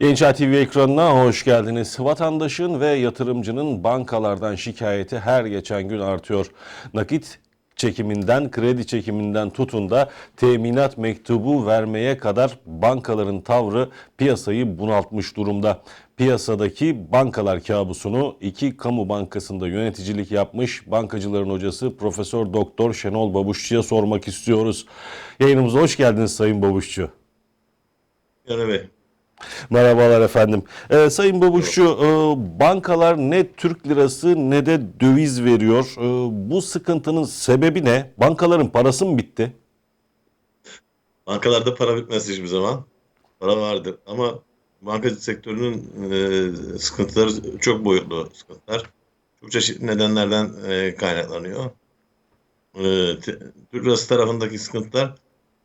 Gençler TV ekranına hoş geldiniz. Vatandaşın ve yatırımcının bankalardan şikayeti her geçen gün artıyor. Nakit çekiminden, kredi çekiminden tutun da teminat mektubu vermeye kadar bankaların tavrı piyasayı bunaltmış durumda. Piyasadaki bankalar kabusunu iki kamu bankasında yöneticilik yapmış bankacıların hocası Profesör Doktor Şenol Babuşçu'ya sormak istiyoruz. Yayınımıza hoş geldiniz Sayın Babuşçu. Bey. Merhabalar efendim. Ee, Sayın Babuşçu, e, bankalar ne Türk lirası ne de döviz veriyor. E, bu sıkıntının sebebi ne? Bankaların parası mı bitti? Bankalarda para bitmez hiçbir zaman. Para vardır ama bankacı sektörünün e, sıkıntıları çok boyutlu sıkıntılar. Çok çeşitli nedenlerden e, kaynaklanıyor. E, Türk lirası tarafındaki sıkıntılar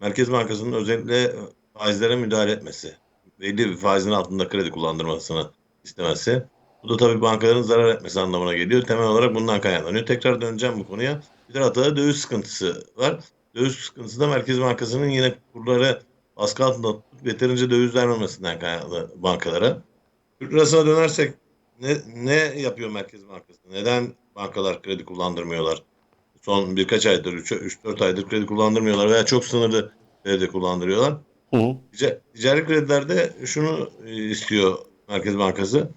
Merkez Bankası'nın özellikle faizlere müdahale etmesi. Belli bir faizin altında kredi kullandırmasını istemesi. Bu da tabii bankaların zarar etmesi anlamına geliyor. Temel olarak bundan kaynaklanıyor. Tekrar döneceğim bu konuya. Bir tarafta da döviz sıkıntısı var. Döviz sıkıntısı da Merkez Bankası'nın yine kurları baskı altında tutup yeterince döviz vermemesinden kaynaklı bankalara. Türk lirasına dönersek ne, ne yapıyor Merkez Bankası? Neden bankalar kredi kullandırmıyorlar? Son birkaç aydır, 3-4 aydır kredi kullandırmıyorlar veya çok sınırlı kredi kullandırıyorlar. Hı hı. Tica- Ticari kredilerde şunu e, istiyor Merkez Bankası.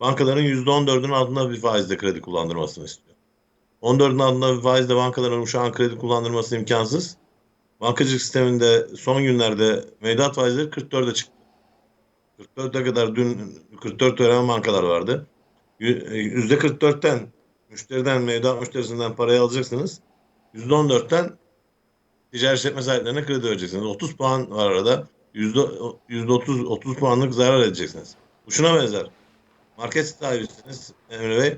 Bankaların %14'ün altında bir faizle kredi kullandırmasını istiyor. 14'ün altında bir faizle bankaların şu an kredi kullandırması imkansız. Bankacılık sisteminde son günlerde mevduat faizleri 44'e çıktı. 44'e kadar dün 44 veren bankalar vardı. Yü- e, %44'ten müşteriden, mevduat müşterisinden parayı alacaksınız. %14'ten ticari işletme sahiplerine kredi vereceksiniz. 30 puan var arada. Yüzde, yüzde 30, 30 puanlık zarar edeceksiniz. Bu şuna benzer. Market sahibisiniz Emre Bey.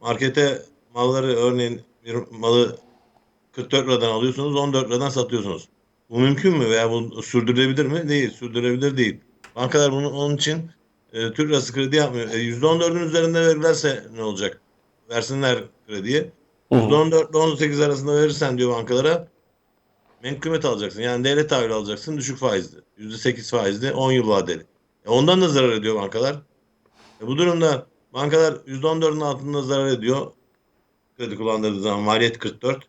Markete malları örneğin bir malı 44 liradan alıyorsunuz 14 liradan satıyorsunuz. Bu mümkün mü veya bu sürdürülebilir mi? Değil. Sürdürülebilir değil. Bankalar bunu onun için e, Türk lirası kredi yapmıyor. E, %14'ün üzerinde verirlerse ne olacak? Versinler krediyi. Hı hı. %14 ile 18 arasında verirsen diyor bankalara menkımet alacaksın. Yani devlet tahvili alacaksın düşük faizli. %8 faizli 10 yıl vadeli. E ondan da zarar ediyor bankalar. E bu durumda bankalar %14'ün altında zarar ediyor. Kredi kullandırdığı zaman maliyet 44.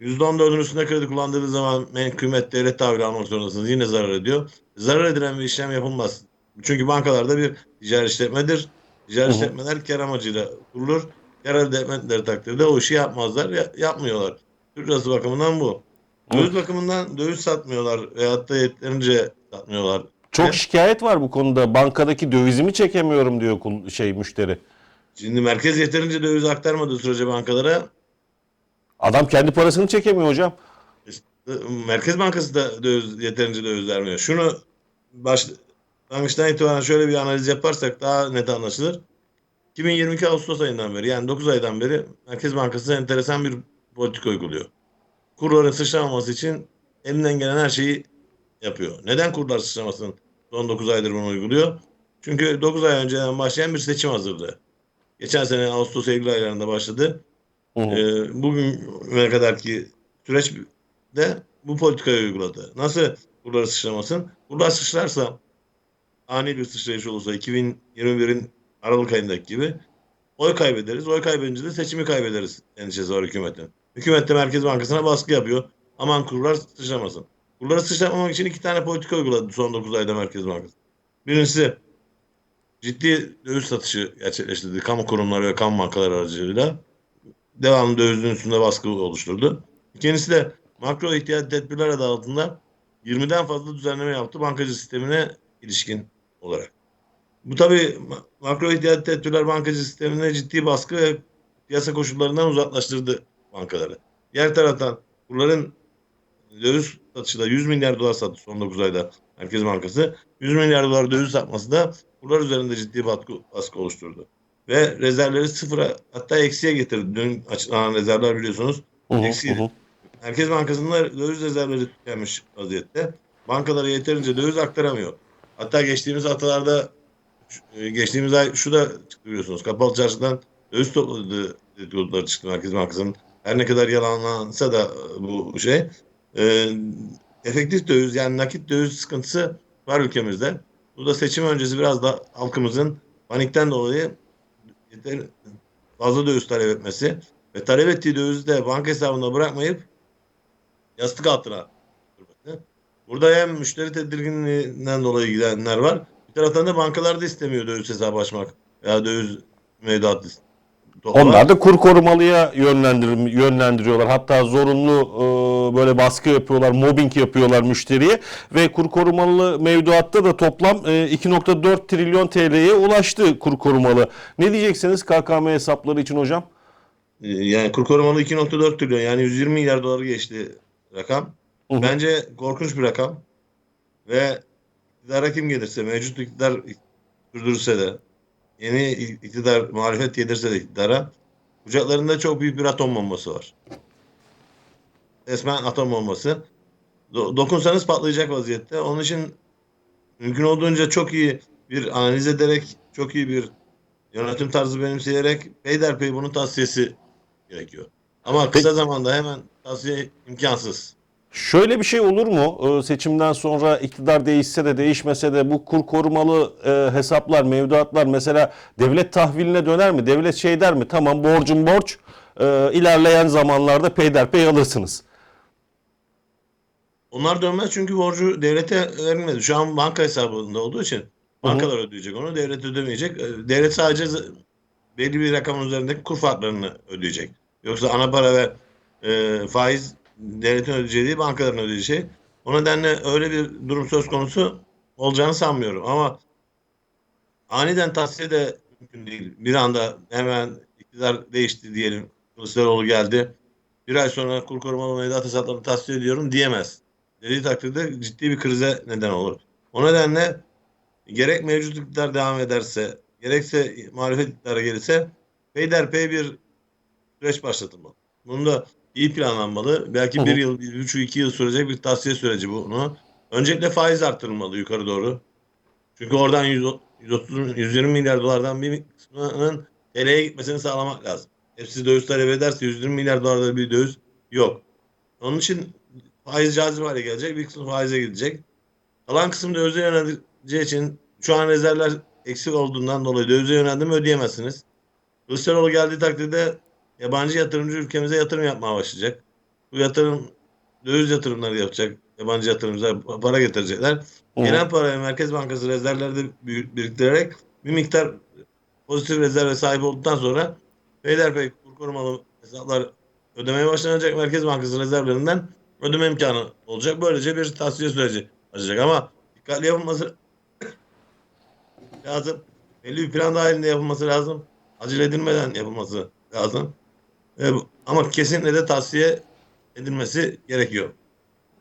%14'ün üstünde kredi kullandırdığı zaman menkımet devlet tahvili almak zorundasınız. Yine zarar ediyor. Zarar edilen bir işlem yapılmaz. Çünkü bankalarda bir ticari işletmedir. Ticari Hı hı. işletmeler kar amacıyla kurulur. Kar elde etmedikleri takdirde o işi yapmazlar, ya- yapmıyorlar. Türk lirası bakımından bu. Döviz bakımından döviz satmıyorlar veyahut da yeterince satmıyorlar. Çok Ne? şikayet var bu konuda. Bankadaki dövizimi çekemiyorum diyor kul- şey müşteri. Şimdi merkez yeterince döviz aktarmadığı sürece bankalara Adam kendi parasını çekemiyor hocam. Merkez Bankası da döviz, yeterince döviz vermiyor. Şunu başlangıçtan itibaren şöyle bir analiz yaparsak daha net anlaşılır. 2022 Ağustos ayından beri yani 9 aydan beri Merkez Bankası enteresan bir politika uyguluyor. Kurların sıçramaması için elinden gelen her şeyi yapıyor. Neden kurlar sıçramasın son 9 aydır bunu uyguluyor? Çünkü 9 ay önceden başlayan bir seçim hazırlığı. Geçen sene Ağustos Eylül aylarında başladı. Hı hı. Ee, bugüne kadarki süreçte bu politikayı uyguladı. Nasıl kurlar sıçramasın? Kurlar sıçrarsa ani bir sıçrayış olursa 2021'in Aralık ayındaki gibi oy kaybederiz. Oy kaybedince de seçimi kaybederiz endişesi var hükümetin. Hükümet de Merkez Bankası'na baskı yapıyor. Aman kurlar sıçramasın. Kurları sıçratmamak için iki tane politika uyguladı son 9 ayda Merkez Bankası. Birincisi ciddi döviz satışı gerçekleştirdi kamu kurumları ve kamu bankaları aracılığıyla devamlı dövizin üstünde baskı oluşturdu. İkincisi de makro ihtiyat tedbirler adı altında 20'den fazla düzenleme yaptı bankacı sistemine ilişkin olarak. Bu tabii ma- makro ihtiyat tedbirler bankacı sistemine ciddi baskı ve piyasa koşullarından uzaklaştırdı bankaları. Diğer taraftan kurların döviz satışı da 100 milyar dolar sattı son 9 ayda Merkez Bankası. 100 milyar dolar döviz satması da kurlar üzerinde ciddi baskı, baskı oluşturdu. Ve rezervleri sıfıra hatta eksiye getirdi. Dün açıklanan rezervler biliyorsunuz. Hı, Eksiydi. hı. Merkez Bankası'nda döviz rezervleri tükenmiş vaziyette. Bankalara yeterince döviz aktaramıyor. Hatta geçtiğimiz haftalarda e, geçtiğimiz ay şu da çıktı biliyorsunuz. Kapalı çarşıdan döviz topladığı dedikoduları çıktı Merkez Bankası'nın. Her ne kadar yalanlansa da e, bu şey. E, efektif döviz yani nakit döviz sıkıntısı var ülkemizde. Bu da seçim öncesi biraz da halkımızın panikten dolayı yeter, fazla döviz talep etmesi ve talep ettiği dövizi de banka hesabında bırakmayıp yastık altına. Burada hem müşteri tedirginliğinden dolayı gidenler var. Bir taraftan da bankalar da istemiyor döviz hesabı açmak veya döviz mevduat toplamak. Onlar da kur korumalıya yönlendir, yönlendiriyorlar. Hatta zorunlu e, böyle baskı yapıyorlar, mobbing yapıyorlar müşteriye ve kur korumalı mevduatta da toplam e, 2.4 trilyon TL'ye ulaştı kur korumalı. Ne diyeceksiniz KKM hesapları için hocam? Ee, Yani kur korumalı 2.4 trilyon yani 120 milyar doları geçti rakam. Hı hı. Bence korkunç bir rakam. Ve iktidara kim gelirse, mevcut iktidar sürdürürse de, yeni iktidar muhalefet gelirse de iktidara, kucaklarında çok büyük bir atom bombası var. Resmen atom bombası. Do- dokunsanız patlayacak vaziyette. Onun için mümkün olduğunca çok iyi bir analiz ederek, çok iyi bir yönetim tarzı benimseyerek peyderpey bunun tavsiyesi gerekiyor. Ama kısa zamanda hemen tavsiye imkansız. Şöyle bir şey olur mu? Ee, Seçimden sonra iktidar değişse de değişmese de bu kur korumalı e, hesaplar, mevduatlar mesela devlet tahviline döner mi? Devlet şey der mi? Tamam borcum borç. e, ilerleyen zamanlarda peyderpey alırsınız. Onlar dönmez çünkü borcu devlete verilmedi. Şu an banka hesabında olduğu için bankalar ödeyecek onu, devlet ödemeyecek. Ee, Devlet sadece belli bir rakamın üzerindeki kur farklarını ödeyecek. Yoksa ana para ve e, faiz devletin ödeyeceği bankaların ödeyeceği. O nedenle öyle bir durum söz konusu olacağını sanmıyorum. Ama aniden tahsiye de mümkün değil. Bir anda hemen iktidar değişti diyelim. Kılıçdaroğlu geldi. Bir ay sonra kur korumalı mevduat hesaplarını tahsiye ediyorum diyemez. Dediği takdirde ciddi bir krize neden olur. O nedenle gerek mevcut iktidar devam ederse, gerekse muhalefet iktidara gelirse peyderpey bir süreç başlatılmalı. Bunun da iyi planlanmalı. Belki Hı hı. bir yıl, bir buçuk, iki yıl sürecek bir tahsiye süreci bunu. Öncelikle faiz arttırılmalı yukarı doğru. Çünkü oradan 100 130, 120 milyar dolardan bir kısmının TL'ye gitmesini sağlamak lazım. Hepsi döviz talep ederse 120 milyar dolarda bir döviz yok. Onun için faiz cazip hale gelecek. Bir kısmı faize gidecek. Kalan kısım dövize yöneleceği için şu an rezervler eksik olduğundan dolayı dövize yöneldi mi ödeyemezsiniz. Kılıçdaroğlu geldiği takdirde yabancı yatırımcı ülkemize yatırım yapmaya başlayacak. Bu yatırım döviz yatırımları yapacak. Yabancı yatırımcılar para getirecekler. Gelen parayı Merkez Bankası rezervlerde biriktirerek bir miktar pozitif rezerve sahip olduktan sonra peyderpey kur korumalı hesaplar ödemeye başlanacak. Merkez Bankası rezervlerinden ödeme imkanı olacak. Böylece bir tahsiye süreci açacak ama dikkatli yapılması lazım. Belli bir plan dahilinde yapılması lazım. Acele edilmeden yapılması lazım. E, ama kesinlikle de tavsiye edilmesi gerekiyor.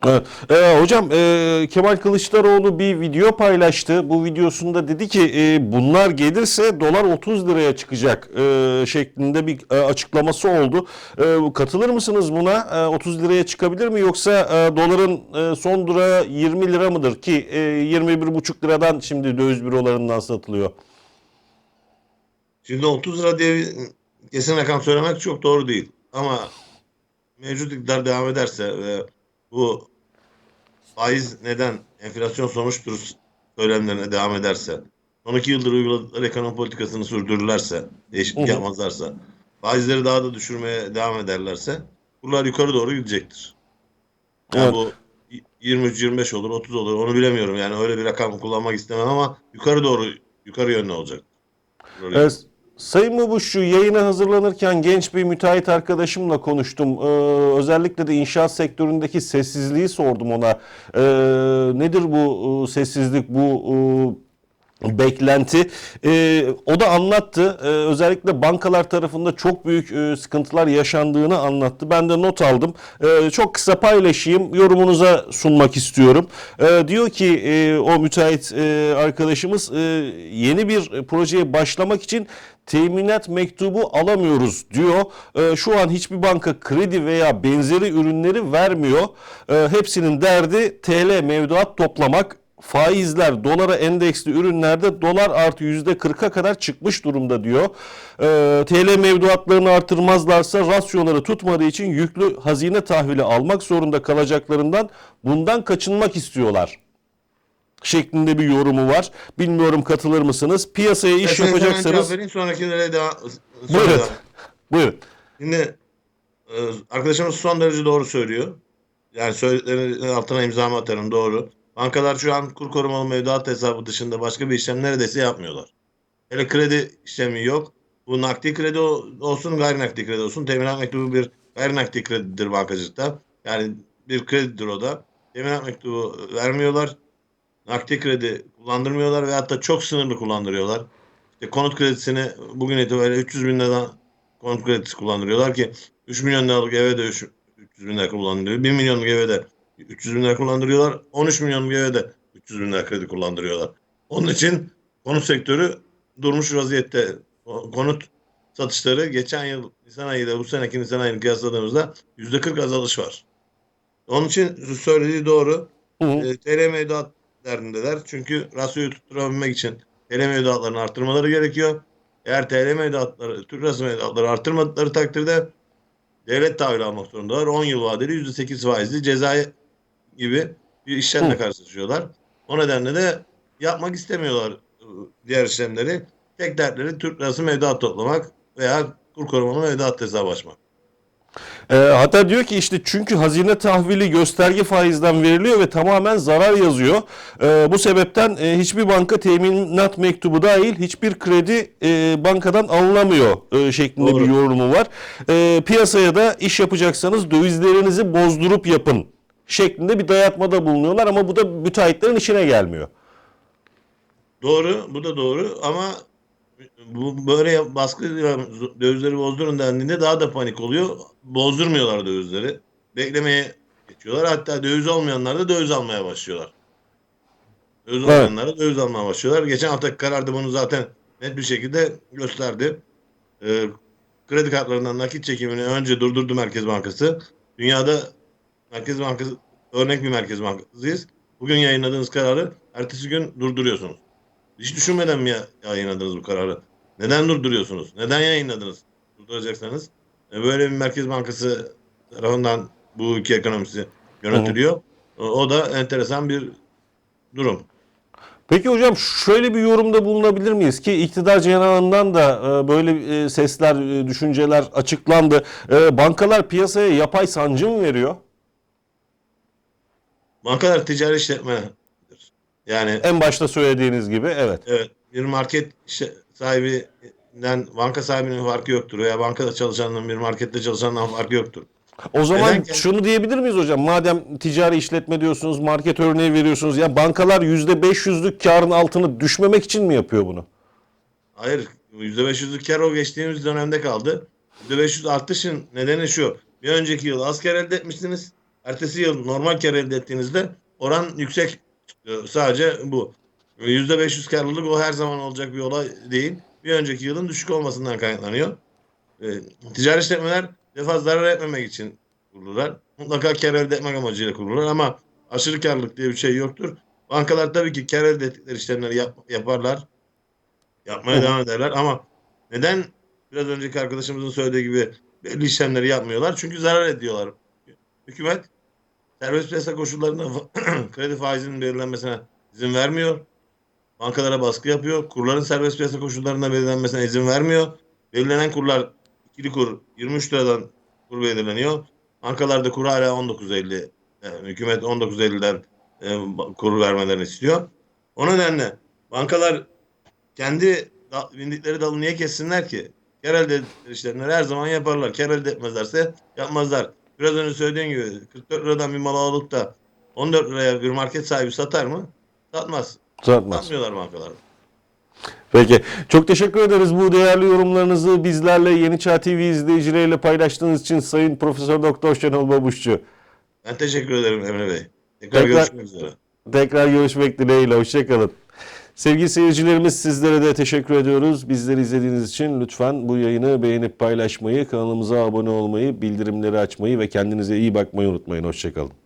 Evet. Ee, hocam e, Kemal Kılıçdaroğlu bir video paylaştı. Bu videosunda dedi ki e, bunlar gelirse dolar 30 liraya çıkacak e, şeklinde bir e, açıklaması oldu. E, katılır mısınız buna? E, 30 liraya çıkabilir mi yoksa e, doların e, son durağı 20 lira mıdır ki e, 21,5 liradan şimdi döviz bürolarından satılıyor. Şimdi 30 lira diye kesin rakam söylemek çok doğru değil. Ama mevcut iktidar devam ederse ve bu faiz neden enflasyon sonuçtur söylemlerine devam ederse, son iki yıldır uyguladıkları ekonomi politikasını sürdürürlerse, değişiklik yapmazlarsa, faizleri daha da düşürmeye devam ederlerse kurlar yukarı doğru gidecektir. Yani Evet. bu 23-25 olur, 30 olur onu bilemiyorum. Yani öyle bir rakam kullanmak istemem ama yukarı doğru, yukarı yönlü olacak. Ee, Sayın Mubuşçu yayına hazırlanırken genç bir müteahhit arkadaşımla konuştum. Ee, özellikle de inşaat sektöründeki sessizliği sordum ona. Ee, nedir bu e, sessizlik, bu e, beklenti? Ee, o da anlattı. Ee, özellikle bankalar tarafında çok büyük e, sıkıntılar yaşandığını anlattı. Ben de not aldım. Ee, çok kısa paylaşayım. Yorumunuza sunmak istiyorum. Ee, diyor ki e, o müteahhit e, arkadaşımız e, yeni bir projeye başlamak için teminat mektubu alamıyoruz diyor. Ee, şu an hiçbir banka kredi veya benzeri ürünleri vermiyor. Ee, hepsinin derdi TL mevduat toplamak. Faizler dolara endeksli ürünlerde dolar artı yüzde 40'a kadar çıkmış durumda diyor. Ee, TL mevduatlarını artırmazlarsa rasyoları tutmadığı için yüklü hazine tahvili almak zorunda kalacaklarından bundan kaçınmak istiyorlar. Şeklinde bir yorumu var. Bilmiyorum katılır mısınız? Piyasaya iş cevap yapacaksanız vereyim, sonrakilere devam. buyurun. sonra- Buyurun. Şimdi e, arkadaşımız son derece doğru söylüyor. Yani söylediklerinin altına imzamı atarım doğru. Bankalar şu an kur korumalı mevduat hesabı dışında başka bir işlem neredeyse yapmıyorlar. Hele kredi işlemi yok. Bu nakdi kredi olsun, gayri nakdi kredi olsun. Teminat mektubu bir gayri nakdi kredidir bankacılıkta. Yani bir kredidir o da. Teminat mektubu vermiyorlar. Nakdi kredi kullandırmıyorlar ve hatta çok sınırlı kullandırıyorlar. İşte konut kredisini bugün itibariyle 300 bin liradan konut kredisi kullandırıyorlar ki 3 milyon liralık eve de 3 300 bin lira kullandırıyor. 1 milyonluk eve de 300 bin lira kullandırıyorlar. 13 milyonluk eve de 300 bin lira kredi kullandırıyorlar. Onun için konut sektörü durmuş vaziyette. Konut satışları geçen yıl Nisan ayıyla bu seneki Nisan ayını kıyasladığımızda %40 azalış var. Onun için söylediği doğru. Hı hı. E, TL mevduat derdindeler. Çünkü rasyoyu tutturabilmek için TL mevduatlarını arttırmaları gerekiyor. Eğer TL mevduatları, Türk lirası mevduatları arttırmadıkları takdirde devlet tahvil almak zorundalar. 10 yıl vadeli %8 faizli cezai gibi bir işlemle karşılaşıyorlar. O nedenle de yapmak istemiyorlar e, diğer işlemleri. Tek dertleri Türk lirası mevduat toplamak veya kur korumalı mevduat hesabı açmak. Ee, hatta diyor ki işte çünkü hazine tahvili gösterge faizden veriliyor ve tamamen zarar yazıyor. Ee, bu sebepten e, hiçbir banka teminat mektubu dahil hiçbir kredi e, bankadan alınamıyor e, şeklinde Doğru. bir yorumu var. Ee, piyasaya da iş yapacaksanız dövizlerinizi bozdurup yapın şeklinde bir dayatmada bulunuyorlar ama bu da müteahhitlerin işine gelmiyor. Doğru, bu da doğru ama bu böyle baskı dövizleri bozdurun dendiğinde daha da panik oluyor. Bozdurmuyorlar dövizleri. Beklemeye geçiyorlar. Hatta döviz olmayanlar da döviz almaya başlıyorlar. Döviz Evet. olmayanlar da döviz almaya başlıyorlar. Geçen haftaki kararda bunu zaten net bir şekilde gösterdi. Ee, kredi kartlarından nakit çekimini önce durdurdu Merkez Bankası. Dünyada Merkez Bankası örnek bir Merkez Bankasıyız. Bugün yayınladığınız kararı ertesi gün durduruyorsunuz. Hiç düşünmeden mi ya- yayınladınız bu kararı? Neden durduruyorsunuz? Neden yayınladınız? Durduracaksanız. E, Böyle bir Merkez Bankası tarafından bu ülke ekonomisi yönetiliyor. O, o da enteresan bir durum. Peki hocam şöyle bir yorumda bulunabilir miyiz ki iktidar cenahından da e, böyle e, sesler, e, düşünceler açıklandı. Bankalar piyasaya yapay sancı mı veriyor? Bankalar ticari işletmedir. Yani En başta söylediğiniz gibi evet. evet, bir market sahibinden banka sahibinin farkı yoktur veya bankada çalışanın bir markette çalışandan farkı yoktur. O zaman Neden ki- şunu diyebilir miyiz hocam? Madem ticari işletme diyorsunuz, market örneği veriyorsunuz. Ya bankalar %500'lük karın altını düşmemek için mi yapıyor bunu? Hayır. %500'lük kar o geçtiğimiz dönemde kaldı. %500 artışın nedeni şu. Bir önceki yıl az kar elde etmiştiniz. Ertesi yıl normal kar elde ettiğinizde oran yüksek. Çıkıyor. Sadece bu. %500 karlılık o her zaman olacak bir olay değil. Bir önceki yılın düşük olmasından kaynaklanıyor. E, ticari işletmeler defa zarar etmemek için kurulurlar. Mutlaka kar elde etmek amacıyla kurulurlar ama aşırı karlılık diye bir şey yoktur. Bankalar tabii ki kar elde ettikleri işlemleri yap- yaparlar. Yapmaya devam ederler ama neden biraz önceki arkadaşımızın söylediği gibi belli işlemleri yapmıyorlar? Çünkü zarar ediyorlar. Hükümet serbest piyasa koşullarında kredi faizinin belirlenmesine izin vermiyor. Bankalara baskı yapıyor. Kurların serbest piyasa koşullarında belirlenmesine izin vermiyor. Belirlenen kurlar ikili kur 23 liradan kur belirleniyor. Bankalarda kur hala 19.50. Yani hükümet 19.50'den e, kur vermelerini istiyor. O nedenle bankalar kendi da, bindikleri dalı niye kessinler ki? Kar elde işlemleri her zaman yaparlar. Kar etmezlerse yapmazlar. Biraz önce söylediğim gibi 44 liradan bir mal alıp da 14 liraya bir market sahibi satar mı? Satmaz. Satmaz. Satmıyorlar bankalar. Peki. Çok teşekkür ederiz bu değerli yorumlarınızı bizlerle Yeni Çağ TV izleyicileriyle paylaştığınız için Sayın Profesör Doktor Şenol Babuşçu. Ben teşekkür ederim Emre Bey. Tekrar, Tekrar- görüşmek üzere. Tekrar görüşmek dileğiyle. Hoşçakalın. Sevgili seyircilerimiz sizlere de teşekkür ediyoruz. Bizleri izlediğiniz için lütfen bu yayını beğenip paylaşmayı, kanalımıza abone olmayı, bildirimleri açmayı ve kendinize iyi bakmayı unutmayın. Hoşçakalın.